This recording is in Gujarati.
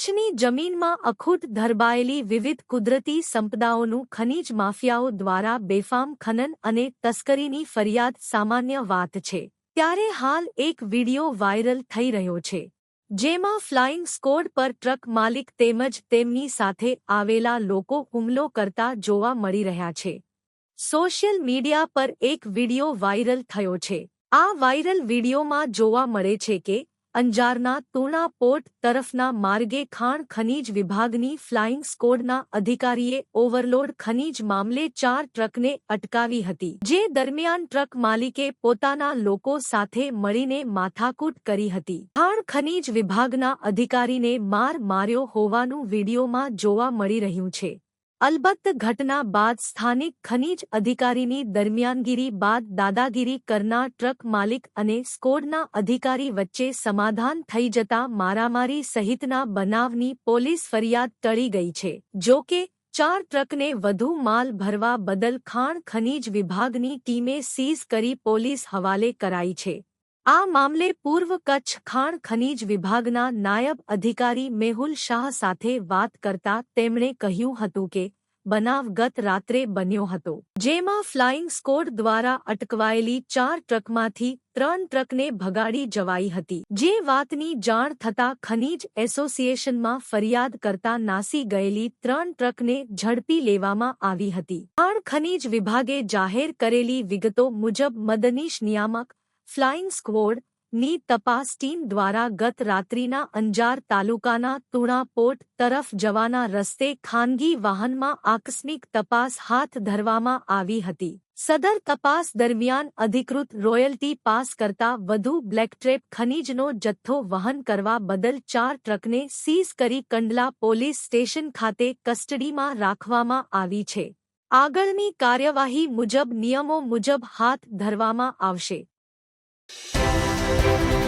કચ્છની જમીનમાં અખૂટ ધરબાયેલી વિવિધ કુદરતી સંપદાઓનું ખનીજ માફિયાઓ દ્વારા બેફામ ખનન અને તસ્કરીની ફરિયાદ સામાન્ય વાત છે. ત્યારે હાલ એક વિડિયો વાયરલ થઈ રહ્યો છે. જેમાં ફ્લાઇંગ સ્કોડ પર ટ્રક માલિક તેમજ તેમની સાથે આવેલા લોકો હુમલો કરતા જોવા મળી રહ્યા છે. સોશિયલ મીડિયા પર એક વિડિયો વાયરલ થયો છે. આ વાયરલ વિડિયોમાં જોવા મળે છે કે અંજારના તુણા પોર્ટ તરફના માર્ગે ખાણ ખનીજ વિભાગની ફ્લાઇંગ સ્કોડના અધિકારીએ ઓવરલોડ ખનીજ મામલે ચાર ટ્રકને અટકાવી હતી, જે દરમિયાન ટ્રક માલિકે પોતાના લોકો સાથે મળીને માથાકૂટ કરી હતી. ખાણ ખનીજ વિભાગના અધિકારીને માર માર્યો હોવાનું વિડીયોમાં જોવા મળી રહ્યું છે. અલબત્ત ઘટના બાદ સ્થાનિક ખનીજ અધિકારીની દરમિયાનગીરી બાદ દાદાગીરી કરનાર ટ્રક માલિક અને સ્કોડના અધિકારી વચ્ચે સમાધાન થઈ જતા મારામારી સહિતના બનાવની પોલીસ ફરિયાદ ટળી ગઈ છે. જો કે, ચાર ટ્રકને વધુ માલ ભરવા બદલ ખાણ ખનીજ વિભાગની ટીમે સીઝ કરી પોલીસ હવાલે કરાઈ છે. આ મામલે પૂર્વ કચ્છ ખાણ ખનીજ વિભાગના નાયબ અધિકારી મેહુલ શાહ સાથે વાત કરતા તેમણે કહ્યું હતું કે, બનાવ ગત રાત્રે બન્યો હતો, જેમાં ફ્લાઇંગ સ્કોડ દ્વારા અટકવાયેલી ચાર ટ્રકમાંથી ત્રણ ટ્રકને ભગાડી જવાઈ હતી, જે વાતની જાણ થતા ખનીજ એસોસિએશનમાં ફરિયાદ કરતા નાસી ગયેલી ત્રણ ટ્રકને ઝડપી લેવામાં આવી હતી. ખાણ ખનીજ વિભાગે જાહેર કરેલી વિગતો મુજબ મદનીશ નિયામક ફ્લાઇંગ સ્ક્વોડની તપાસ ટીમ દ્વારા ગત રાત્રિના અંજાર તાલુકાના તુણા પોર્ટ તરફ જવાના રસ્તે ખાનગી વાહનમાં આકસ્મિક તપાસ હાથ ધરવામાં આવી હતી. સદર તપાસ દરમિયાન અધિકૃત રોયલ્ટી પાસ કરતા વધુ બ્લેકટ્રેપ ખનીજનો જથ્થો વહન કરવા બદલ ચાર ટ્રકને સીઝ કરી કંડલા પોલીસ સ્ટેશન ખાતે કસ્ટડીમાં રાખવામાં આવી છે. આગળની કાર્યવાહી મુજબ નિયમો મુજબ હાથ ધરવામાં આવશે. Música